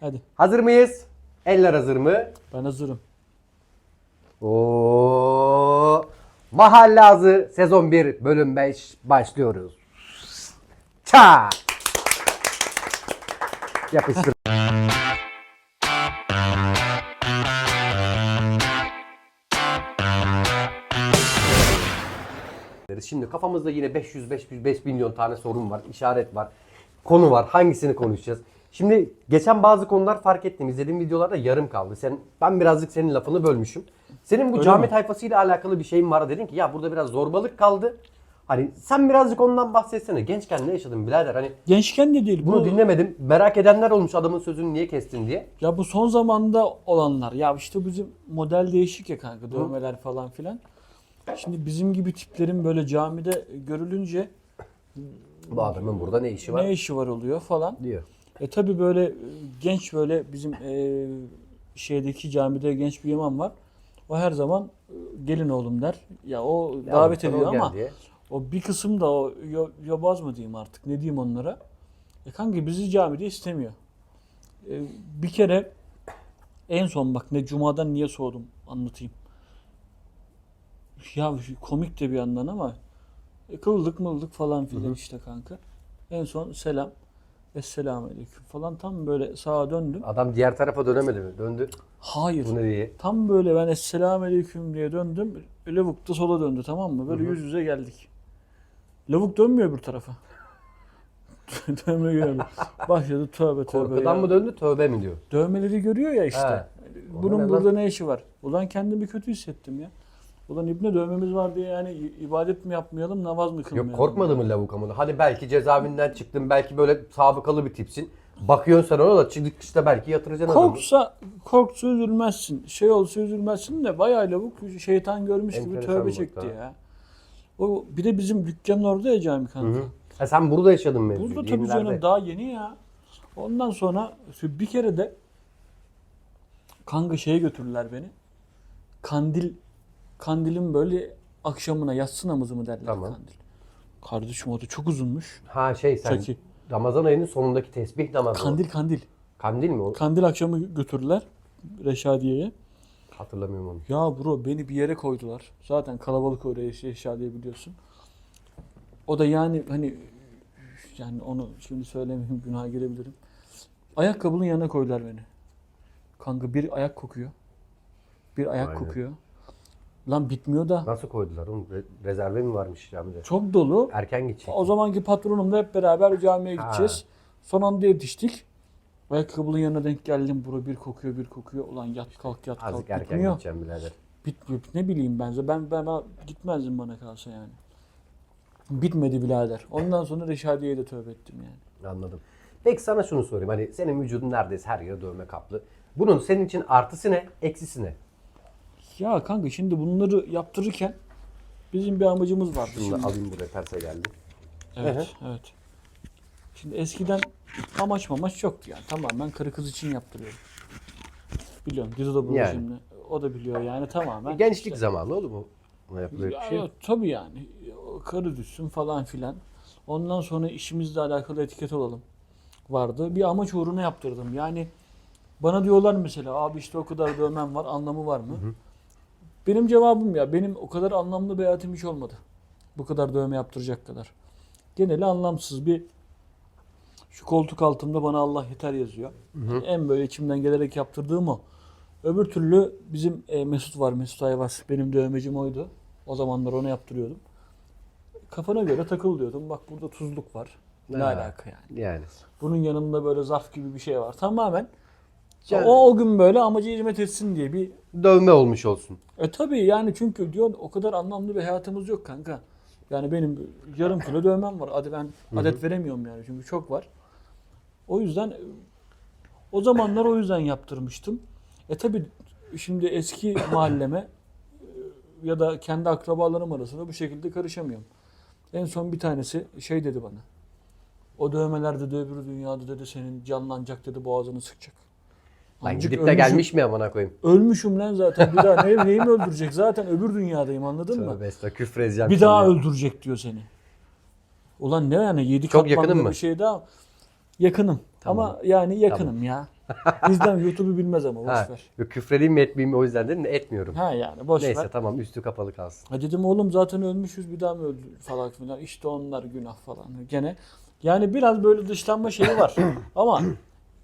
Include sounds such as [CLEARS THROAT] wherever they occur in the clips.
Hadi Hazır mıyız? Eller hazır mı? ben hazırım. Oo. Mahalle Ağzı sezon 1 bölüm 5 başlıyoruz. Ça! Yapıştır. Şimdi kafamızda yine 500 500 5 milyon tane sorun var, işaret var, konu var. Hangisini konuşacağız? Şimdi geçen bazı konular fark ettim. İzlediğim videolarda yarım kaldı. Sen ben birazcık senin lafını bölmüşüm. Senin bu Öyle cami mi? tayfasıyla alakalı bir şeyin var. Dedin ki ya burada biraz zorbalık kaldı. Hani sen birazcık ondan bahsetsene. Gençken ne yaşadın birader? Hani Gençken de değil. bunu bu, dinlemedim. Merak edenler olmuş adamın sözünü niye kestin diye. Ya bu son zamanda olanlar. Ya işte bizim model değişik ya kanka. Dövmeler falan filan. Şimdi bizim gibi tiplerin böyle camide görülünce Bu adamın burada ne işi var? ne işi var oluyor falan. diyor. E tabi böyle e, genç böyle bizim e, şeydeki camide genç bir imam var. O her zaman e, gelin oğlum der. Ya o Ya davet ediyor ama geldi. o bir kısım da o yo- yobaz mı diyeyim artık ne diyeyim onlara. E kanka bizi camide istemiyor. E, bir kere en son bak ne cumadan niye soğudum anlatayım. Ya komik de bir yandan ama e, kıldık mıldık falan filan işte kanka. En son selam. Esselamu aleyküm falan tam böyle sağa döndüm. Adam diğer tarafa dönemedi mi? Döndü. Hayır. Bu ne diye? Tam böyle ben Esselamu aleyküm diye döndüm. Lavuk da sola döndü tamam mı? Böyle yüz yüze geldik. Lavuk dönmüyor bir tarafa. [LAUGHS] Dövme görüyor. Başladı tövbe tövbe Korkudan ya. mı döndü tövbe mi diyor. Dövmeleri görüyor ya işte. He. Bunun Ona ne burada ne işi var? Ulan kendimi kötü hissettim ya. Ulan İbne dövmemiz var diye yani ibadet mi yapmayalım, namaz mı kılmayalım? Yok korkmadı mı lavuk amına? Hani belki cezaevinden çıktın, belki böyle sabıkalı bir tipsin. Bakıyorsun sen ona da çıktık işte belki yatıracaksın adamı. Korksa, korksa üzülmezsin. Şey olsa üzülmezsin de bayağı lavuk şeytan görmüş gibi Enteresan tövbe bak çekti ha. ya. O bir de bizim dükkanın orada ya cami kanka. Ha, sen burada yaşadın mevzuyu. Burada tabii canım daha yeni ya. Ondan sonra bir kere de kanka şeye götürdüler beni. Kandil kandilin böyle akşamına yatsı namazı mı derler Tamam. kandil. Kardeşim o da çok uzunmuş. Ha şey sen Çaki. Ramazan ayının sonundaki tesbih namazı. Kandil kandil. Kandil mi o? Kandil akşamı götürdüler Reşadiye'ye. Hatırlamıyorum onu. Ya bro beni bir yere koydular. Zaten kalabalık oraya şey Reşadiye biliyorsun. O da yani hani yani onu şimdi söylemeyeyim günaha girebilirim. Ayakkabının yanına koydular beni. Kanka bir ayak kokuyor. Bir ayak Aynen. kokuyor. Lan bitmiyor da. Nasıl koydular oğlum? Re- rezerve mi varmış camide? Çok dolu. Erken gidecek. O zamanki patronumla hep beraber camiye Ha. gideceğiz. Son anda yetiştik. Ayakkabının yanına denk geldim. Bura bir kokuyor bir kokuyor. Ulan yat kalk yat kalk. Azıcık erken Bitmiyor. gideceğim birader. Bitmiyor. Ne bileyim ben. Ben, ben, ben gitmezdim bana kalsa yani. Bitmedi birader. Ondan sonra Reşadiye'ye de tövbe ettim yani. Anladım. Peki sana şunu sorayım. Hani senin vücudun neredeyse her yere dövme kaplı. Bunun senin için artısı ne, eksisi ne? Ya kanka şimdi bunları yaptırırken bizim bir amacımız vardı. Şunu Şimdi. alayım buraya terse geldi. Evet, evet. Şimdi eskiden amaç mamaç yoktu yani. Tamamen karı kız için yaptırıyorum. Biliyorum. Dizo da burada Yani. şimdi. O da biliyor yani tamamen. Gençlik zamanı oğlum mu? Buna yapılacak Ya, bir şey yok. yok, tabii yani. O Karı düşsün falan filan. Ondan sonra işimizle alakalı etiket olalım vardı. Bir amaç uğruna yaptırdım. Yani bana diyorlar mesela abi işte o kadar dövmem var anlamı var mı? Benim cevabım ya benim o kadar anlamlı bir hayatım hiç olmadı. Bu kadar dövme yaptıracak kadar. Geneli anlamsız bir şu koltuk altımda bana Allah yeter yazıyor. En böyle içimden gelerek yaptırdığım o. Öbür türlü bizim e, Mesut var, Mesut Ayvaz. Benim dövmecim oydu. O zamanlar onu yaptırıyordum. Kafana göre takıl diyordum. Bak burada tuzluk var. Ne Ha. alaka yani. Yani. Bunun yanında böyle zarf gibi bir şey var. Tamamen Yani- o, o gün böyle amacı hizmet etsin diye bir Dövme olmuş olsun. e tabii yani çünkü diyor o kadar anlamlı bir hayatımız yok kanka. Yani benim yarım kilo dövmem var. Hadi ben adet veremiyorum yani çünkü çok var. O yüzden o zamanlar o yüzden yaptırmıştım. E tabii şimdi eski [COUGHS] mahalleme e, ya da kendi akrabalarım arasında bu şekilde karışamıyorum. En son bir tanesi şey dedi bana. O dövmeler dedi öbür dünyada dedi senin canlanacak dedi boğazını sıkacak. Lan Amcık gidip de ölmüşüm- gelmiş mi amına koyayım? Ölmüşüm lan zaten. Bir daha ne, neyimi öldürecek? Zaten öbür dünyadayım anladın mı? Tövbe estağfurullah küfür edeceğim. Bir daha öldürecek diyor seni. Ulan ne yani yedi Çok katmanlı yakının mı? bir şey daha. Yakınım. Tamam. Ama yani yakınım ya. Bizden YouTube'u bilmez ama [LAUGHS] boş Ha, ver. küfredeyim mi etmeyeyim mi o yüzden dedim de etmiyorum. Ha yani boş Neyse ver. tamam üstü kapalı kalsın. Ha dedim oğlum zaten ölmüşüz bir daha mı öldü falan filan. İşte onlar günah falan. Gene yani biraz böyle dışlanma şeyi var. [COUGHS] Ama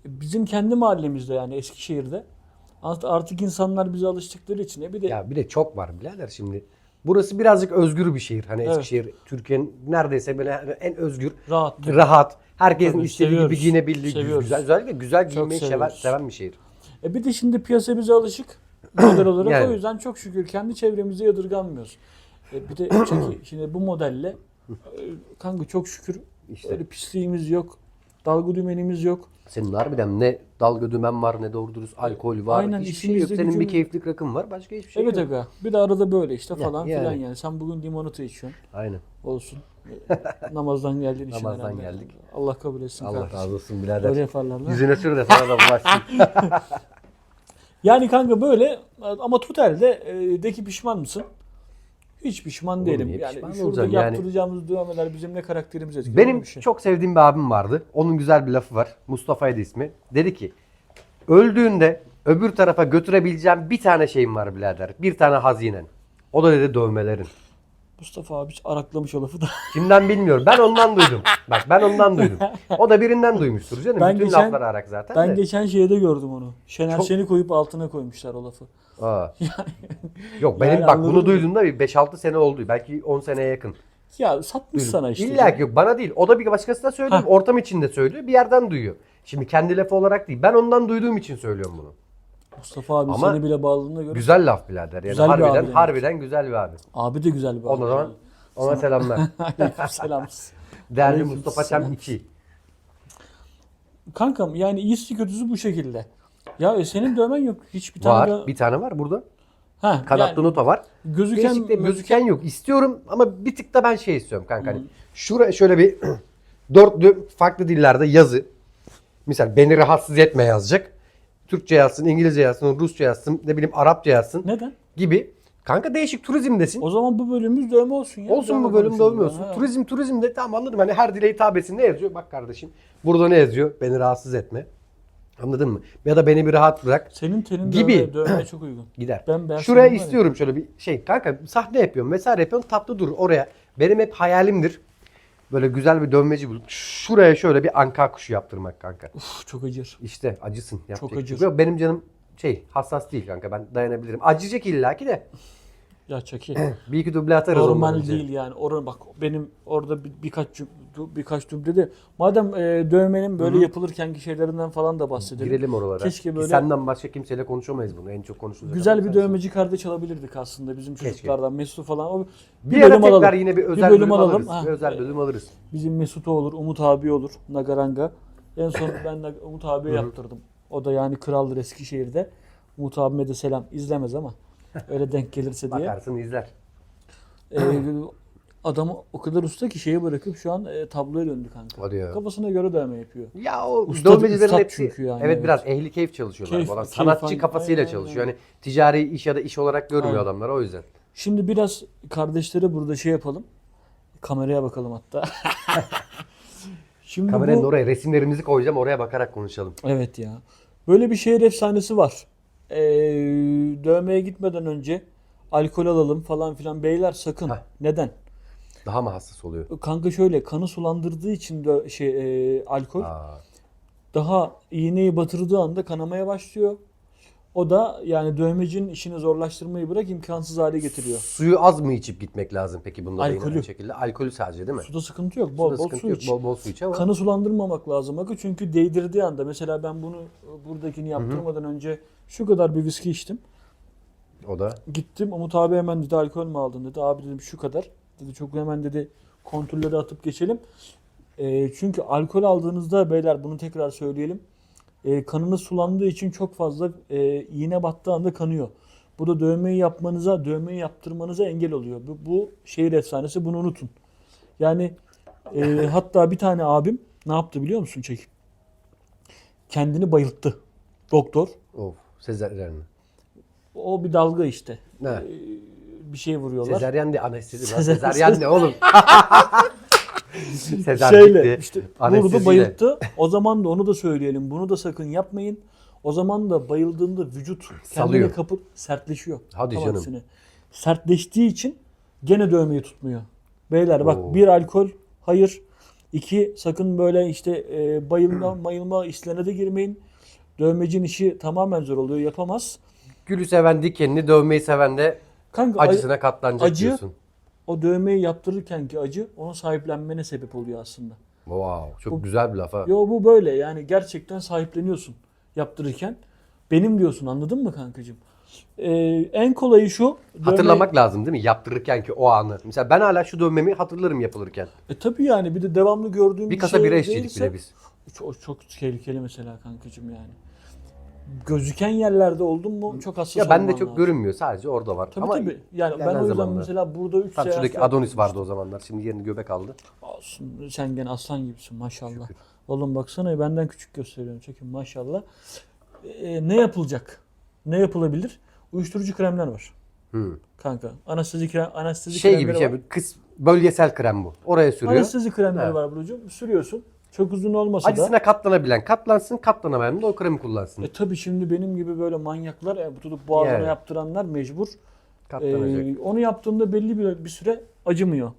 bizim kendi mahallemizde yani Eskişehir'de art- artık insanlar bize alıştıkları için e bir de Ya bir de çok var birader şimdi. Burası birazcık özgür bir şehir. Hani Evet. Eskişehir Türkiye'nin neredeyse böyle en özgür, rahat. rahat, herkesin Tabii, istediği gibi seviyoruz. giyinebildiği, Seviyoruz. güzel, özellikle güzel giyinmeyi seven, seviyoruz. seven bir şehir. E bir de şimdi piyasa bize alışık. [CLEARS THROAT] Model olarak Yani. o yüzden çok şükür kendi çevremize yadırganmıyoruz. E bir de [CLEARS THROAT] çünkü şimdi bu modelle e, kanka çok şükür İşte. öyle pisliğimiz yok. Dalga dümenimiz yok. Senin harbiden ne dalga dümen var ne doğru dürüst alkol var. Aynen, hiçbir şey yok. Senin bir gücümüz- keyiflik rakın var. Başka hiçbir şey evet yok. aga. Bir de arada böyle işte falan yani. filan yani. Sen bugün limonata içiyorsun. Aynen. Olsun. [LAUGHS] Namazdan geldin için Namazdan herhalde. geldik. Allah kabul etsin Allah kardeşim. razı olsun birader. Böyle yaparlar lan. Yüzüne sür de sana da bulaşsın. [LAUGHS] Yani kanka böyle ama totalde e, de ki pişman mısın? Hiç pişman değilim. niye Yani pişman şurada olacağım yani? yaptıracağımız dövmeler bizim ne karakterimizi etkiliyor. Benim bir şey. çok sevdiğim bir abim vardı. Onun güzel bir lafı var. Mustafa'ydı ismi. Dedi ki öldüğünde öbür tarafa götürebileceğim bir tane şeyim var birader. Bir tane hazinen. O da dedi dövmelerin. Mustafa abi hiç araklamış o lafı da. [LAUGHS] Kimden bilmiyorum. Ben ondan duydum. Bak ben ondan duydum. O da birinden duymuştur canım. Ben Bütün geçen- laflar arak zaten Ben de. geçen şeyde gördüm onu. Şener Çok- Şen'i koyup altına koymuşlar o lafı. Aa. [LAUGHS] Yok benim Yani bak anladın bunu mı? duyduğumda bir 5-6 sene oldu. Belki 10 seneye yakın. Ya satmış Duydum. sana işte. İlla ki yok bana değil. O da bir başkasına söylüyor. Ortam içinde söylüyor. Bir yerden duyuyor. Şimdi kendi lafı olarak değil. Ben ondan duyduğum için söylüyorum bunu. Mustafa abi Ama seni bile bağladığına göre. Güzel laf birader. Yani Güzel bir harbiden abi demek. harbiden güzel bir abi. Abi de güzel bir abi. O zaman ona selamlar. [LAUGHS] Selam. Değerli Aleyküm Mustafa selam. Çam 2. Kankam yani iyisi kötüsü bu şekilde. Ya e, senin dövmen yok. Hiçbir tane Var. daha- Bir tane var burada. Ha, Kanatlı yani nota var. gözüken, gözüken gözüken yok. İstiyorum ama bir tık da ben şey istiyorum kanka. Hani şuraya şöyle bir [CLEARS THROAT] dörtlü farklı dillerde yazı. Misal beni rahatsız etme yazacak. Türkçe yazsın, İngilizce yazsın, Rusça yazsın, ne bileyim Arapça yazsın neden? gibi. Kanka değişik turizmdesin. O zaman bu bölümümüz dövme olsun ya. Olsun Dövme bu bölüm dövmüyorsun. ya. Ha. Turizm turizmde tamam anladım. Hani her dile hitap etsin. Ne yazıyor? Bak kardeşim. Burada ne yazıyor? Beni rahatsız etme. Anladın mı? Ya da beni bir rahat bırak. Senin tenin Gibi. dövme, dövmeye [CLEARS THROAT] çok uygun. Gider. Ben- ben Şuraya var ya- istiyorum şöyle bir şey. Kanka sahne yapıyorum vesaire yapıyorum. Tatlı dur oraya. Benim hep hayalimdir. Böyle güzel bir dövmeci bulup şuraya şöyle bir anka kuşu yaptırmak kanka. Uf, çok acır. İşte acısın. Yapacak Çok şey acır. yok. Benim canım şey hassas değil kanka. Ben dayanabilirim. Acıyacak illaki de. Ya çaki. [CLEARS THROAT] Bir iki duble atarız Normal değil yani. Orada bak benim orada bir, birkaç cüm, birkaç dublede madem e, dövmenin böyle yapılırkenki şeylerinden falan da bahsedelim. Girelim oralara. Keşke Ki böyle- Senden başka kimseyle konuşamayız bunu. En çok konuşulacak. Güzel bir sensin. dövmeci kardeş alabilirdik aslında bizim Keşke. çocuklardan. Mesut falan. O, Bir, ara tekrar yine bir özel bölüm, alırız. Ha, Bir özel bölüm alırız. Bizim Mesut olur, Umut abi olur, Nagaranga. En son [COUGHS] ben Nag- Umut abiye yaptırdım. O da yani kraldır Eskişehir'de. Umut abime de selam. İzlemez ama. Öyle denk gelirse diye. Bakarsın izler. Ee, adamı o kadar usta ki şeye bırakıp şu an e, tabloya döndü kanka. Hadi ya. Kafasına göre dövme yapıyor. Ya o Ustad- dövmecilerin ustad hepsi çünkü yani, evet, evet. biraz ehli keyif çalışıyorlar. Keyif- bu adam. keyif Sanatçı aynen, kafasıyla aynen, çalışıyor. Yani ticari iş ya da iş olarak görmüyor Aynen. adamlar o yüzden. Şimdi biraz kardeşlere burada şey yapalım. Kameraya bakalım hatta. [LAUGHS] Şimdi Kameranın bu, oraya resimlerimizi koyacağım oraya bakarak konuşalım. Evet ya. Böyle bir şehir efsanesi var. Ee, dövmeye gitmeden önce alkol alalım falan filan. Beyler sakın. Heh. Neden? Daha mı hassas oluyor? Kanka şöyle kanı sulandırdığı için de şey e, alkol Aa, daha iğneyi batırdığı anda kanamaya başlıyor. O da yani dövmecinin işini zorlaştırmayı bırak imkansız hale getiriyor. suyu az mı içip gitmek lazım peki bunda da yine Alkolü. aynı şekilde? Alkolü sadece değil mi? Suda sıkıntı yok. Bol Suda bol sıkıntı su yok, iç. Bol bol su iç ama. Kanı sulandırmamak lazım. Bakın çünkü değdirdiği anda mesela ben bunu buradakini yaptırmadan önce şu kadar bir viski içtim. O da Gittim Umut abi hemen dedi alkol mü aldın dedi. Abi dedim şu kadar. Dedi çok hemen dedi kontrolleri atıp geçelim. Ee, çünkü alkol aldığınızda beyler bunu tekrar söyleyelim. Ee, kanınız sulandığı için çok fazla e, iğne battığı anda kanıyor. Bu da dövmeyi yapmanıza, dövmeyi yaptırmanıza engel oluyor. Bu, bu şehir efsanesi bunu unutun. Yani e, [LAUGHS] hatta bir tane abim ne yaptı biliyor musun çekip? Kendini bayılttı. Doktor. of sezeryen. O bir dalga işte. Ne? Ee, bir şey vuruyorlar. Sezeryen de anestezi. lan. [LAUGHS] Sezer- Sezeryen ne oğlum? [LAUGHS] Sezer Şeyle gitti. işte vurdu bayılttı. O zaman da onu da söyleyelim. Bunu da sakın yapmayın. O zaman da bayıldığında vücut kendini kapıp sertleşiyor. Hadi canım. aksine. Sertleştiği için gene dövmeyi tutmuyor. Beyler bak Oo. bir alkol hayır. İki sakın böyle işte e, bayılma [CLEARS THROAT] bayılma işlerine de girmeyin. Dövmecinin işi tamamen zor oluyor yapamaz. Gülü seven dikenini, dövmeyi seven de Kanka acı- acısına katlanacak acı- diyorsun. O dövmeyi yaptırırken ki acı onu sahiplenmene sebep oluyor aslında. Wow, çok güzel bir laf ha. Yo bu böyle yani gerçekten sahipleniyorsun yaptırırken. Benim diyorsun anladın mı kankacığım? Ee, en kolayı şu. dövme- Hatırlamak lazım değil mi? Yaptırırken ki o anı. Mesela ben hala şu dövmemi hatırlarım yapılırken. E tabii yani bir de devamlı gördüğüm Bir kasa şey bira içtik bile biz. Çok, çok tehlikeli mesela kankacığım yani. Gözüken yerlerde oldun mu çok hassas Ya bende olman çok lazım. görünmüyor. Sadece orada var. Tabii Ama tabii. Yani ben ilerleyen o yüzden zamanlar. mesela burada 3 Tam şuradaki. Adonis vardı o zamanlar. Şimdi yerini göbek aldı. Olsun. Sen gene aslan gibisin maşallah. Oğlum baksana benden küçük gösteriyorum. Çekin maşallah. Ee, ne yapılacak? Ne yapılabilir? Uyuşturucu kremler var. Hı. Kanka. Anestezi krem, anestezi Şey kremleri gibi şey, var. kıs bölgesel krem bu. Oraya sürüyor. Anestezi kremleri Evet. var Burcu'm. Sürüyorsun. Çok uzun olmasa da. Acısına katlanabilen katlansın, katlanamayan da o kremi kullansın. E tabi şimdi benim gibi böyle manyaklar e, tutup boğazına Yani. yaptıranlar mecbur. Katlanacak. E, onu yaptığında belli bir, bir süre acımıyor.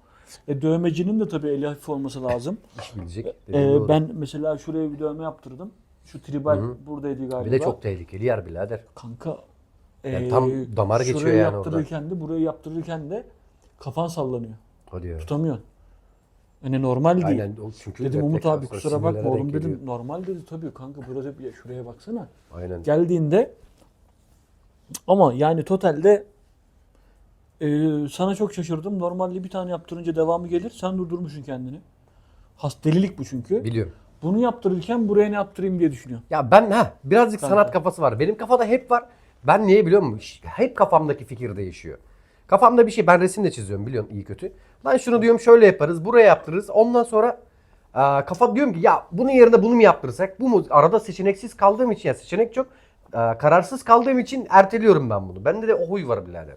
E, dövmecinin de tabii eli hafif olması lazım. [LAUGHS] İş bilecek. E, dediğin doğru. ben mesela şuraya bir dövme yaptırdım. Şu tribal buradaydı galiba. Bir de çok tehlikeli yer birader. Kanka. Yani e, tam damar geçiyor şurayı yani yaptırırken de burayı yaptırırken de kafan sallanıyor. Hadi ya. Tutamıyorsun. Yani normal değil. Aynen o çünkü Dedim Umut abi kusura bakma oğlum dedim. geliyor. Normal dedi tabii kanka burada bir şuraya baksana. Aynen. Geldiğinde ama yani totalde e, sana çok şaşırdım. Normalde bir tane yaptırınca devamı gelir. Sen durdurmuşsun kendini. Has delilik bu çünkü. Biliyorum. Bunu yaptırırken buraya ne yaptırayım diye düşünüyorum. Ya ben ha birazcık Kanka. sanat kafası var. Benim kafada hep var. Ben niye biliyor musun? Hep kafamdaki fikir değişiyor. Kafamda bir şey ben resim de çiziyorum biliyorsun iyi kötü. Ben şunu diyorum şöyle yaparız buraya yaptırırız. Ondan sonra aa, kafa diyorum ki ya bunun yerine bunu mu yaptırsak? Bu mu? Arada seçeneksiz kaldığım için ya seçenek çok. aa, kararsız kaldığım için erteliyorum ben bunu. Bende de o huy var birader.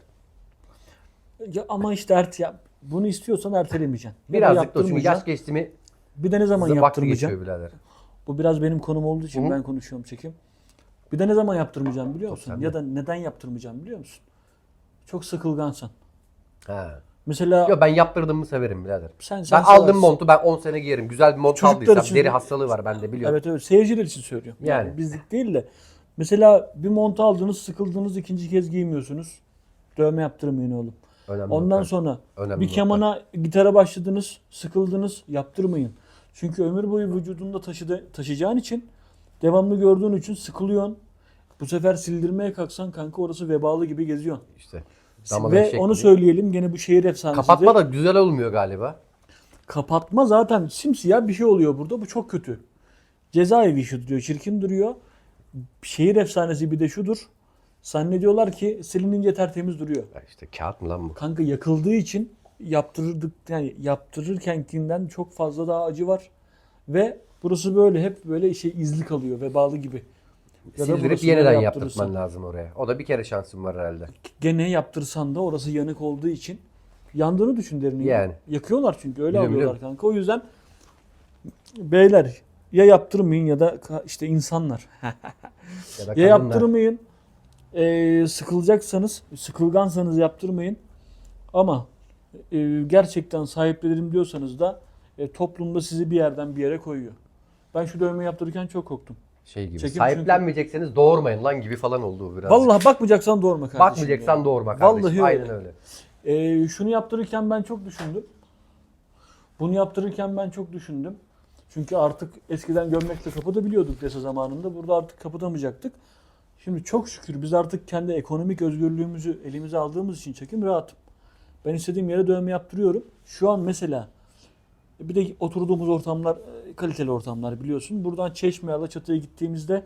Ya ama işte ert ya bunu istiyorsan ertelemeyeceksin. Ya Birazcık da çünkü yaş geçti mi Bir de ne zaman yaptırmayacaksın? birader. Bu biraz benim konum olduğu için Hı. ben konuşuyorum çekim. Bir de ne zaman yaptırmayacağım biliyor musun? Ya da neden yaptırmayacağım biliyor musun? Çok sıkılgansan. Ha. Mesela Yo ben yaptırdığımı severim birader. sen, sen Ben aldım seversin. montu ben 10 sene giyerim. Güzel bir mont Çocuklar aldıysam için- deri hastalığı var bende biliyorum. Evet evet seyirciler için söylüyorum. Yani. Yani. bizlik değil de. Mesela bir mont aldınız sıkıldınız ikinci kez giymiyorsunuz. Dövme yaptırmayın oğlum. Önemli Ondan nokta. sonra Önemli bir nokta. kemana gitara başladınız sıkıldınız yaptırmayın. Çünkü ömür boyu vücudunda taşıdı, taşıyacağın için devamlı gördüğün için sıkılıyorsun. Bu sefer sildirmeye kalksan kanka orası vebalı gibi geziyorsun. İşte. Damadan Ve şekli. onu söyleyelim gene bu şehir efsanesi. Kapatma da güzel olmuyor galiba. Kapatma zaten simsiyah bir şey oluyor burada. Bu çok kötü. Cezaevi işi duruyor. Çirkin duruyor. Şehir efsanesi bir de şudur. Zannediyorlar ki silinince tertemiz duruyor. Ya işte kağıt mı lan bu? Kanka yakıldığı için yaptırdık yani yaptırırkenkinden çok fazla daha acı var. Ve burası böyle hep böyle şey izli kalıyor ve bağlı gibi. Ya Sildirip yeniden yaptırırsan- lazım oraya. O da bir kere şansım var herhalde. Gene yaptırsan da orası yanık olduğu için yandığını düşün derini. Yani. Yakıyorlar çünkü öyle Biliyorum, alıyorlar kanka. O yüzden beyler ya yaptırmayın ya da işte insanlar [LAUGHS] Ya da ya yaptırmayın. Ee, sıkılacaksanız, sıkılgansanız yaptırmayın. Ama e, gerçekten sahiplenelim diyorsanız da e, toplumda sizi bir yerden bir yere koyuyor. Ben şu dövmeyi yaptırırken çok korktum. Şey gibi. Çekim Sahiplenmeyecekseniz doğurmayın lan gibi falan oldu biraz. Vallahi bakmayacaksan doğurma kardeşim. Bakmayacaksan ya. doğurma kardeşim. Vallahi Aynen öyle. öyle. Ee, şunu yaptırırken ben çok düşündüm. Bunu yaptırırken ben çok düşündüm. Çünkü artık eskiden gömlekle kapatabiliyorduk dese zamanında. Burada artık kapatamayacaktık. Şimdi çok şükür biz artık kendi ekonomik özgürlüğümüzü elimize aldığımız için çekim rahatım. Ben istediğim yere dövme yaptırıyorum. Şu an mesela bir de oturduğumuz ortamlar e, kaliteli ortamlar biliyorsun. Buradan Çeşme Alaçatı'ya gittiğimizde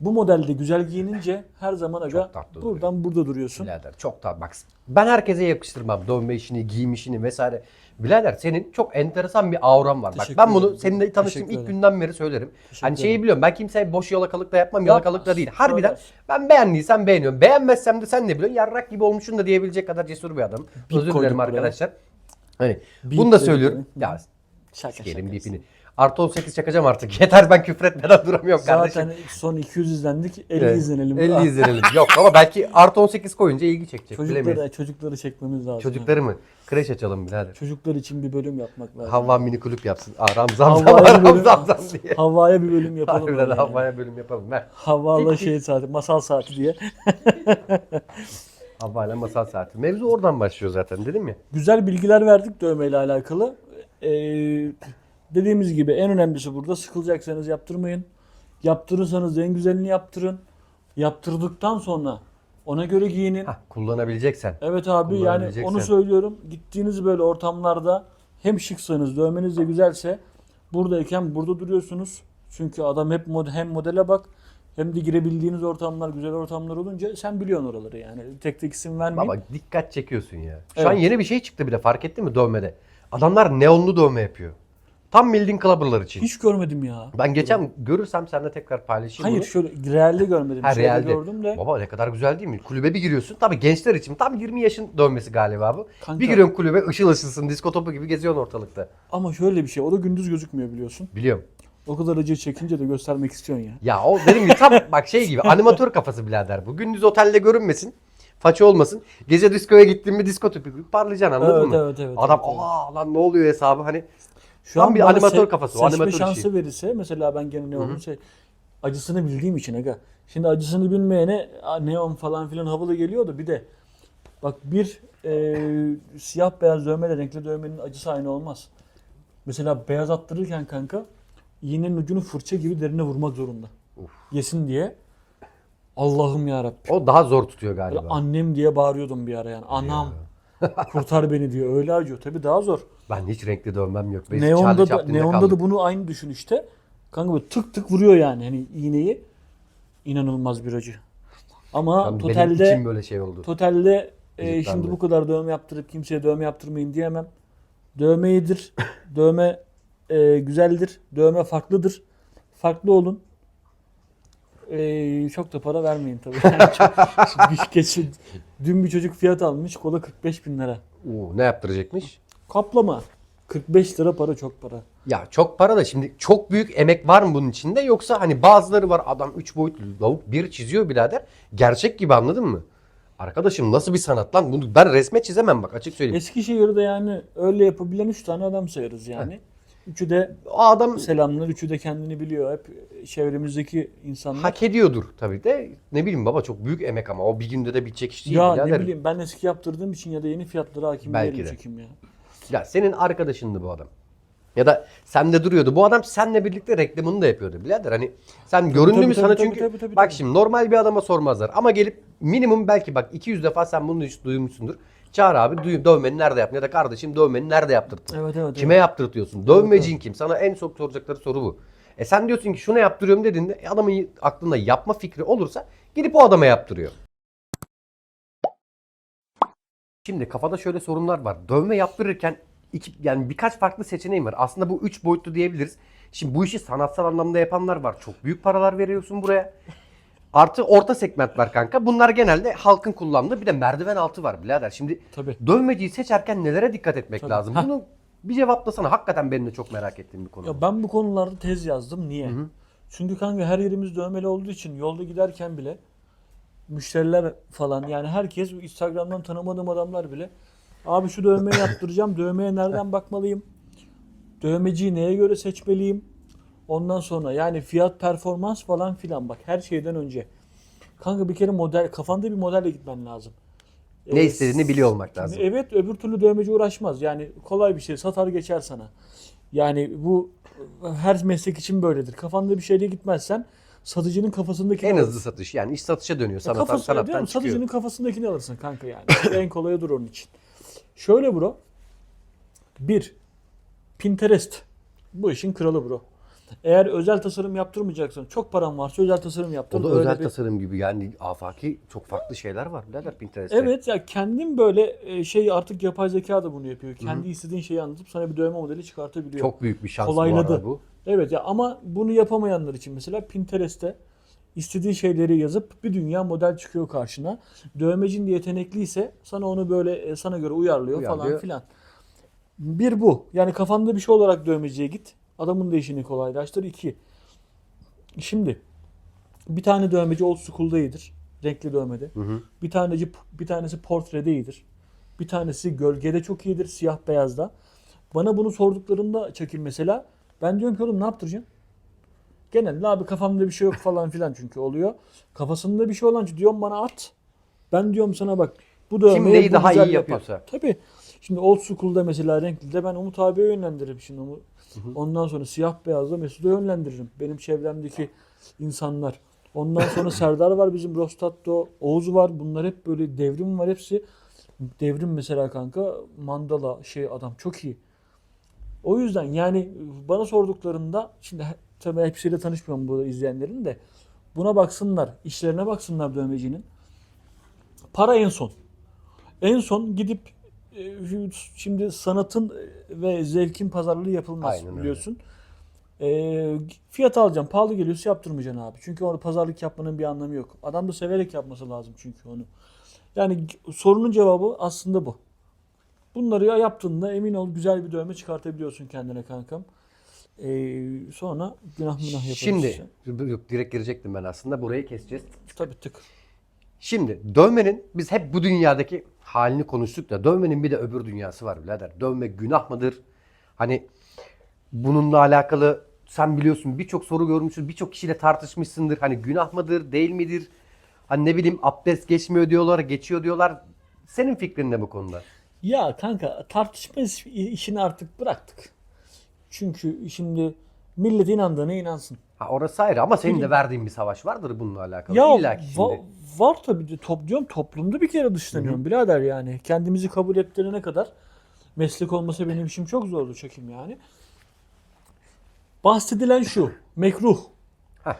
bu modelde güzel giyinince her zaman aga tatlı duruyor. buradan burada duruyorsun. Birader çok da bak ben herkese yakıştırmam dövme işini, giyim işini vesaire. Birader senin çok enteresan bir auran var. Bak Teşekkür ben bunu seninle tanıştığım ilk günden beri söylerim. Teşekkür Hani şeyi biliyorum ben kimseye boş yalakalık da yapmam, Yapmaz. yalakalık da değil. Harbiden Söylersin. ben beğendiysem beğeniyorum. Beğenmezsem de sen ne biliyorsun? Yarrak gibi olmuşsun da diyebilecek kadar cesur bir adam. Özür dilerim buraya. Hani Bip bunu da söylüyorum. Ya Şaka sikerim şakası. bipini. Artı 18 çakacağım artık. [LAUGHS] Yeter ben küfretmeden duramıyorum kardeşim. Zaten son 200 izlendik 50 Evet, izlenelim. 50 izlenelim. Yok ama belki artı 18 koyunca ilgi çekecek. Çocukları, Bilemeyiz. çocukları çekmemiz lazım. Çocukları mı? Kreş açalım birader. Çocuklar için bir bölüm yapmak lazım. Havva mini kulüp yapsın. Aa, Ramzan Havva'ya [LAUGHS] Ramzan bir bölüm- Ramzan diye. Havva'ya bir bölüm yapalım. Harbiden yani. Havva'ya bölüm yapalım. Ver. Havva'la şey saati, masal saati diye. [LAUGHS] Havva ile masal saati. Mevzu oradan başlıyor zaten dedim ya. Güzel bilgiler verdik dövmeyle alakalı. Ee, dediğimiz gibi en önemlisi burada sıkılacaksanız yaptırmayın. Yaptırırsanız en güzelini yaptırın. Yaptırdıktan sonra ona göre giyinin. Hah, kullanabileceksen. Evet abi yani onu söylüyorum. Gittiğiniz böyle ortamlarda hem şıksanız, dövmeniz de güzelse buradayken burada duruyorsunuz. Çünkü adam hep mod hem modele bak hem de girebildiğiniz ortamlar güzel ortamlar olunca sen biliyorsun oraları yani. Tek tek isim vermeyeyim. Baba dikkat çekiyorsun ya. Şu Evet. an yeni bir şey çıktı bile fark ettin mi dövmede? Adamlar neonlu dövme yapıyor. Tam bildiğin clubber'lar için. Hiç görmedim ya. Ben geçen görürsem seninle tekrar paylaşayım Hayır bunu. şöyle realde görmedim. Ha Şeyde realde. gördüm de. Baba ne kadar güzel değil mi? Kulübe bir giriyorsun. Tabii gençler için tam 20 yaşın dönmesi galiba bu. Kanka. Bir giriyorsun kulübe ışıl ışılsın disko topu gibi geziyorsun ortalıkta. Ama şöyle bir şey o da gündüz gözükmüyor biliyorsun. Biliyorum. O kadar acı çekince de göstermek istiyorsun ya. Ya o benim gibi tam bak şey gibi animatör kafası birader bu. Gündüz otelde görünmesin. Faça olmasın. Gece diskoya gittin mi disko tüpü gibi parlayacaksın anladın Evet, mı? evet, evet, Adam evet, evet. aa lan ne oluyor hesabı hani Şu Tam bir bana animatör se- kafası, o Seçme animatör şansı işi. verirse mesela ben gene neonun şey acısını bildiğim için aga. Şimdi acısını bilmeyene "Aa, neon falan filan havalı geliyor da bir de bak bir e, siyah beyaz dövmeyle renkli dövmenin acısı aynı olmaz. Mesela beyaz attırırken kanka iğnenin ucunu fırça gibi derine vurmak zorunda. Yesin diye. Allah'ım ya o daha zor tutuyor galiba. annem diye bağırıyordum bir ara yani. Anam [LAUGHS] kurtar beni diyor. Öyle acıyor. Tabii daha zor. Ben hiç renkli dövmem yok. Biz Neon'da da, Neon'da kaldık. da bunu aynı düşün işte. Kanka böyle tık tık vuruyor yani hani iğneyi. İnanılmaz bir acı. Ama benim totalde içim böyle şey oldu. totalde e, şimdi bu kadar dövme yaptırıp kimseye dövme yaptırmayın diyemem. Dövme iyidir. [LAUGHS] dövme e, güzeldir. Dövme farklıdır. Farklı olun. E, çok da para vermeyin tabii. Yani [LAUGHS] çok, Şimdi geç- dün bir çocuk fiyat almış. Kola 45 bin lira. Oo, ne yaptıracakmış? Kaplama. 45 lira para çok para. Ya çok para da şimdi çok büyük emek var mı bunun içinde yoksa hani bazıları var adam 3 boyutlu lavuk bir çiziyor birader. Gerçek gibi anladın mı? Arkadaşım nasıl bir sanat lan? Bunu ben resme çizemem bak açık söyleyeyim. Eskişehir'de yani öyle yapabilen 3 tane adam sayarız yani. Üçü de O adam selamlar, üçü de kendini biliyor. Hep çevremizdeki insanlar. hak ediyordur tabii de ne bileyim baba çok büyük emek ama o bir günde de bitecek iş değil ya birader. ne bileyim ben eski yaptırdığım için ya da yeni fiyatlara hakim Belki değilim de. çekim ya. Ya senin arkadaşındı bu adam. Ya da sende duruyordu. Bu adam seninle birlikte reklamını da yapıyordu birader. Hani sen göründü tabii, mü tabii, sana tabii, çünkü tabii, tabii, bak tabii. şimdi normal bir adama sormazlar. Ama gelip minimum belki bak 200 defa sen bunu hiç duymuşsundur. Çağır abi duy, dövmeni nerede yaptın ya da kardeşim dövmeni nerede yaptırttın? Evet evet. Kime evet. yaptırtıyorsun? Dövmecin kim? Sana en çok soracakları soru bu. E sen diyorsun ki şunu yaptırıyorum dediğinde e adamın aklında yapma fikri olursa gidip o adama yaptırıyor. Şimdi kafada şöyle sorunlar var. Dövme yaptırırken iki, yani birkaç farklı seçeneğim var. Aslında bu üç boyutlu diyebiliriz. Şimdi bu işi sanatsal anlamda yapanlar var. Çok büyük paralar veriyorsun buraya. Artı orta segment var kanka. Bunlar genelde halkın kullandığı bir de merdiven altı var birader. Şimdi Tabii. dövmeciyi seçerken nelere dikkat etmek Tabii. lazım? Hah. Bunu bir cevaplasana. Hakikaten benim de çok merak ettiğim bir konu. Ya ben bu konularda tez yazdım. Niye? Çünkü kanka her yerimiz dövmeli olduğu için yolda giderken bile müşteriler falan yani herkes Instagram'dan tanımadığım adamlar bile abi şu dövmeyi yaptıracağım. Dövmeye nereden bakmalıyım? Dövmeciyi neye göre seçmeliyim? Ondan sonra yani fiyat performans falan filan bak her şeyden önce. Kanka bir kere model kafanda bir modelle gitmen lazım. ne Ee, istediğini biliyor olmak lazım. Evet öbür türlü dövmeci uğraşmaz. Yani kolay bir şey satar geçer sana. Yani bu her meslek için böyledir. Kafanda bir şeyle gitmezsen satıcının kafasındakini En hızlı satış yani iş satışa dönüyor. Ya Sanattan, kafası, sanattan diyorum, çıkıyor. satıcının kafasındakini alırsın kanka yani. [LAUGHS] en kolayı dur onun için. Şöyle bro. Bir. Pinterest. Bu işin kralı bro. Eğer özel tasarım yaptırmayacaksan, çok paran varsa özel tasarım yaptır. O da Öyle özel bir- tasarım gibi yani afaki çok farklı şeyler var birader Pinterest'te. Evet ya kendin böyle e, şey artık yapay zeka da bunu yapıyor. Kendi istediğin şeyi anlatıp sana bir dövme modeli çıkartabiliyor. Çok büyük bir şans bu Kolayladı. arada bu. Evet ya ama bunu yapamayanlar için mesela Pinterest'te istediği şeyleri yazıp bir dünya model çıkıyor karşına. Dövmecin de yetenekliyse sana onu böyle e, sana göre uyarlıyor, falan Uyarlıyor. filan. Bir bu. Yani kafanda bir şey olarak dövmeciye git. Adamın da işini kolaylaştır. İki. Şimdi bir tane dövmeci old school'da iyidir. Renkli dövmede. Bir taneci bir tanesi portrede iyidir. Bir tanesi gölgede çok iyidir. Siyah beyazda. Bana bunu sorduklarında çekim mesela ben diyorum ki oğlum ne yaptıracaksın? Genelde abi kafamda bir şey yok falan filan çünkü oluyor. Kafasında bir şey olan diyorum bana at. Ben diyorum sana bak bu dövmeyi neyi bu daha iyi yapar. yapıyorsa. Tabii. Şimdi old school'da mesela renklide ben Umut abiye yönlendiririm şimdi. Umut- Ondan sonra siyah beyazda Mesut'a yönlendiririm. Benim çevremdeki insanlar. Ondan sonra [LAUGHS] Serdar var bizim Rostatto, Oğuz var. Bunlar hep böyle devrim var hepsi. Devrim mesela kanka mandala şey adam çok iyi. O yüzden yani bana sorduklarında şimdi tabii hepsiyle tanışmıyorum burada izleyenlerin de buna baksınlar, işlerine baksınlar dövmecinin. Para en son. En son gidip şimdi sanatın ve zevkin pazarlığı yapılmaz Aynen öyle. biliyorsun. E, fiyat alacaksın. Pahalı geliyorsa yaptırmayacaksın abi. Çünkü onu pazarlık yapmanın bir anlamı yok. Adam da severek yapması lazım çünkü onu. Yani sorunun cevabı aslında bu. Bunları ya yaptığında emin ol güzel bir dövme çıkartabiliyorsun kendine kankam. Ee, sonra günah münah yaparız. Şimdi işte. yok direkt girecektim ben aslında. Burayı keseceğiz. Tabii tık. Şimdi dövmenin biz hep bu dünyadaki halini konuştuk da dövmenin bir de öbür dünyası var birader. Dövme günah mıdır? Hani bununla alakalı sen biliyorsun birçok soru görmüşsün, birçok kişiyle tartışmışsındır. Hani günah mıdır, değil midir? Hani ne bileyim abdest geçmiyor diyorlar, geçiyor diyorlar. Senin fikrin ne bu konuda? Ya kanka tartışma iş- işini artık bıraktık. Çünkü şimdi millet inandığına inansın. Ha orası ayrı ama senin de verdiğin bir savaş vardır bununla alakalı. Ya İlla ki şimdi. va- var tabii de top diyorum toplumda bir kere dışlanıyorum birader yani. Kendimizi kabul ettirene kadar meslek olmasa benim işim çok zordu çekim yani. Bahsedilen şu mekruh. Heh.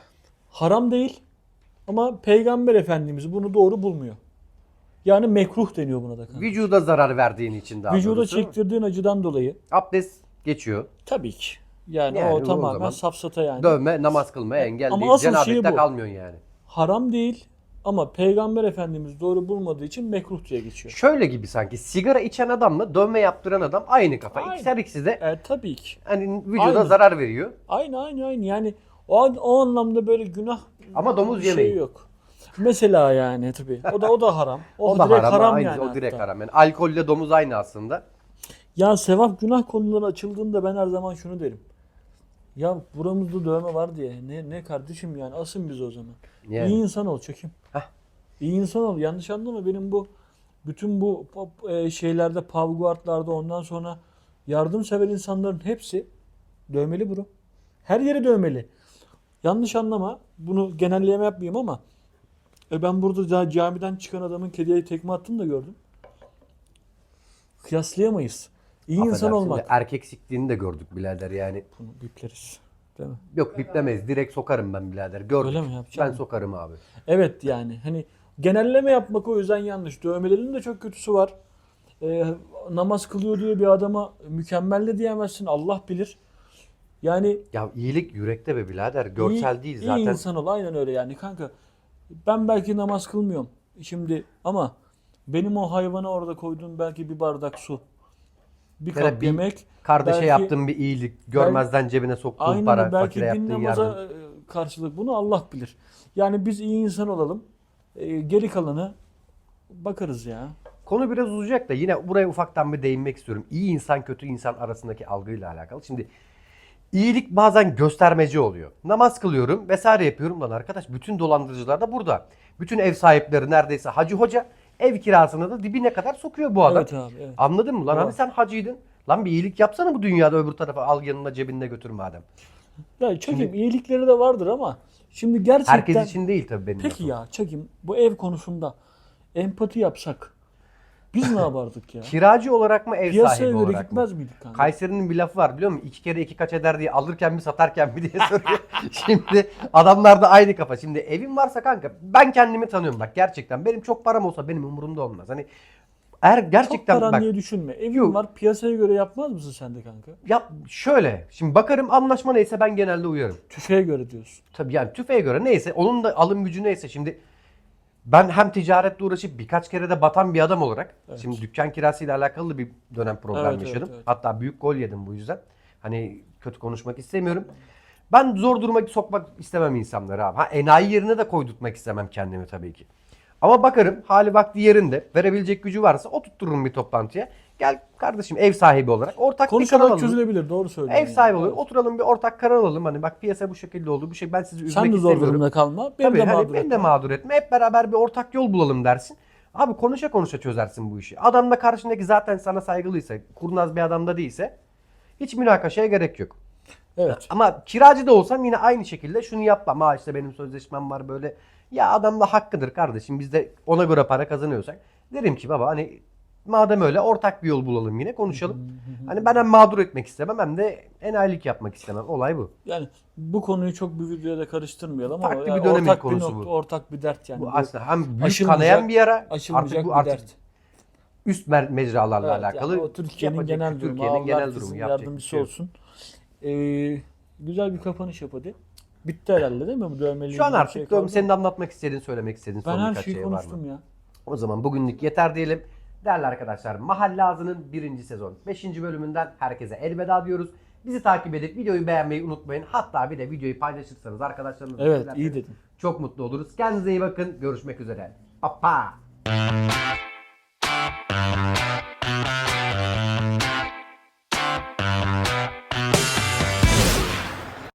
Haram değil ama Peygamber Efendimiz bunu doğru bulmuyor. Yani mekruh deniyor buna da. kanka. Vücuda zarar verdiğin için daha Vücuda doğrusu. çektirdiğin acıdan dolayı Abdest geçiyor. tabii ki. Yani, Yani o o tamamen zaman safsata yani. Dövme namaz kılmaya engel Ama değil. asıl Cenabette şeyi bu. kalmıyorsun yani. Haram değil ama Peygamber Efendimiz doğru bulmadığı için mekruh diye geçiyor. Şöyle gibi sanki sigara içen adamla dövme yaptıran adam aynı kafa. Aynen. İkisi her ikisi de E, tabii ki. hani vücuda Aynen. zarar veriyor. Aynı aynı aynı. Yani o, o anlamda böyle günah Ama domuz bir şey yemeyin. yok. Mesela yani tabii. O da o da haram. O, O, da direkt haram, haram, aynı, yani. o direkt hatta. haram. Yani alkolle domuz aynı aslında. Ya sevap günah konuları açıldığında ben her zaman şunu derim. Ya buramızda dövme var diye. Ne ne kardeşim yani asın biz o zaman. Yani. İyi insan ol çekim. Heh. İyi insan ol. Yanlış anlama benim bu bütün bu pop- e, şeylerde pavguardlarda ondan sonra yardımsever insanların hepsi dövmeli bro. Her yeri dövmeli. Yanlış anlama. Bunu genelleme yapmayayım ama e, ben burada ca- camiden çıkan adamın kediye tekme attığını da gördüm. Kıyaslayamayız. İyi insan de olmak. Erkek siktiğini de gördük birader yani. Bunu bipleriz. Değil mi? Yok biplemeyiz. Direkt sokarım ben birader. Gördük. Öyle mi yapacağım? Ben sokarım abi. Evet yani hani genelleme yapmak o yüzden yanlış. Dövmelerin de çok kötüsü var. Ee, namaz kılıyor diye bir adama mükemmel de diyemezsin. Allah bilir. Yani Ya iyilik yürekte be birader. Görsel iyi, değil iyi zaten. insan ol. Aynen öyle yani kanka. Ben belki namaz kılmıyorum. Şimdi ama benim o hayvana orada koyduğum belki bir bardak su. Bir kap bir yemek. Kardeşe belki- yaptığın bir iyilik. Görmezden cebine soktuğun Aynen para. belki Fakire yaptığın yardım. e, karşılık bunu Allah bilir. Yani biz iyi insan olalım. E, geri kalanı bakarız ya. Konu biraz uzayacak da yine buraya ufaktan bir değinmek istiyorum. İyi insan kötü insan arasındaki algıyla alakalı. Şimdi iyilik bazen göstermeci oluyor. Namaz kılıyorum vesaire yapıyorum lan arkadaş. Bütün dolandırıcılar da burada. Bütün ev sahipleri neredeyse hacı hoca ev kirasını da dibine kadar sokuyor bu adam. Evet abi, evet. Anladın mı lan? Doğru. Hani sen hacıydın. Lan bir iyilik yapsana bu dünyada öbür tarafa al yanına cebinde götür madem. Ya çekim iyilikleri de vardır ama şimdi gerçekten Herkes için değil tabii benim. Peki lafım. ya çekim bu ev konusunda empati yapsak biz ne yapardık ya? Kiracı olarak mı ev Piyasaya sahibi göre olarak mı? gitmez miydik kanka? Kayseri'nin bir lafı var biliyor musun? İki kere iki kaç eder diye alırken mi satarken mi diye [LAUGHS] soruyor. Şimdi adamlar da aynı kafa. Şimdi evim varsa kanka ben kendimi tanıyorum bak gerçekten. Benim çok param olsa benim umurumda olmaz. Hani eğer Çok gerçekten paran bak diye düşünme. Evin Yok. var piyasaya göre yapmaz mısın sen de kanka? ya şöyle şimdi bakarım anlaşma neyse ben genelde uyarım. Tüfeğe göre diyorsun. Tabii yani tüfeğe göre neyse onun da alım gücü neyse şimdi ben hem ticaretle uğraşıp birkaç kere de batan bir adam olarak Evet. şimdi dükkan kirasıyla alakalı bir dönem problem Evet, evet, yaşadım. evet. Hatta büyük gol yedim bu yüzden. Hani kötü konuşmak istemiyorum. Ben zor duruma sokmak istemem insanları abi. Ha, enayi yerine de koydurtmak istemem kendimi tabii ki. Ama bakarım hali vakti yerinde verebilecek gücü varsa oturturum bir toplantıya. Gel kardeşim ev sahibi olarak ortak bir karar Konuşarak alalım. çözülebilir. Doğru söylüyorsun. Ev sahibi yani. olur. Oturalım bir ortak karar alalım. Hani bak piyasa bu şekilde oldu. Bu şey ben sizi üzmek Sen de zor durumda kalma. Beni Tabii, de hani mağdur beni de etme. mağdur etme. Hep beraber bir ortak yol bulalım dersin. Abi konuşa konuşa çözersin bu işi. Adam da karşındaki zaten sana saygılıysa, kurnaz bir adam da değilse hiç münakaşaya gerek yok. Evet. Ama kiracı da olsam yine aynı şekilde şunu yapma. Ha işte benim sözleşmem var böyle. Ya adam da hakkıdır kardeşim. Biz de ona göre para kazanıyorsak. Derim ki baba hani madem öyle ortak bir yol bulalım yine konuşalım. Hani ben hem mağdur etmek istemem hem de enayilik yapmak istemem. Olay bu. Yani bu konuyu çok bir videoda karıştırmayalım ama Farklı bir yani dönemin ortak konusu bir nokta, bu. ortak bir dert yani. Bu aslında hem büyük aşılmayacak- kanayan bir yara aşılmayacak artık bu bir artık dert. üst mecralarla Evet, alakalı. yani o Türkiye'nin genel durumu. Türkiye'nin genel durumu bir yardımcısı şey olsun. Ee, güzel bir kapanış yap hadi. Bitti herhalde değil mi bu dövmeli? Şu an bir artık şey kaldı senin anlatmak istediğin, söylemek istediğin Ben son her birkaç şeyi şey var mı? konuştum ya. O zaman bugünlük yeter diyelim. Değerli arkadaşlar Mahalle Ağzı'nın birinci sezon 5. bölümünden herkese elveda diyoruz. Bizi takip edip videoyu beğenmeyi unutmayın. Hatta bir de videoyu paylaşırsanız arkadaşlarınızla Evet iyi dedin. çok mutlu oluruz. Kendinize iyi bakın. Görüşmek üzere. Pa pa.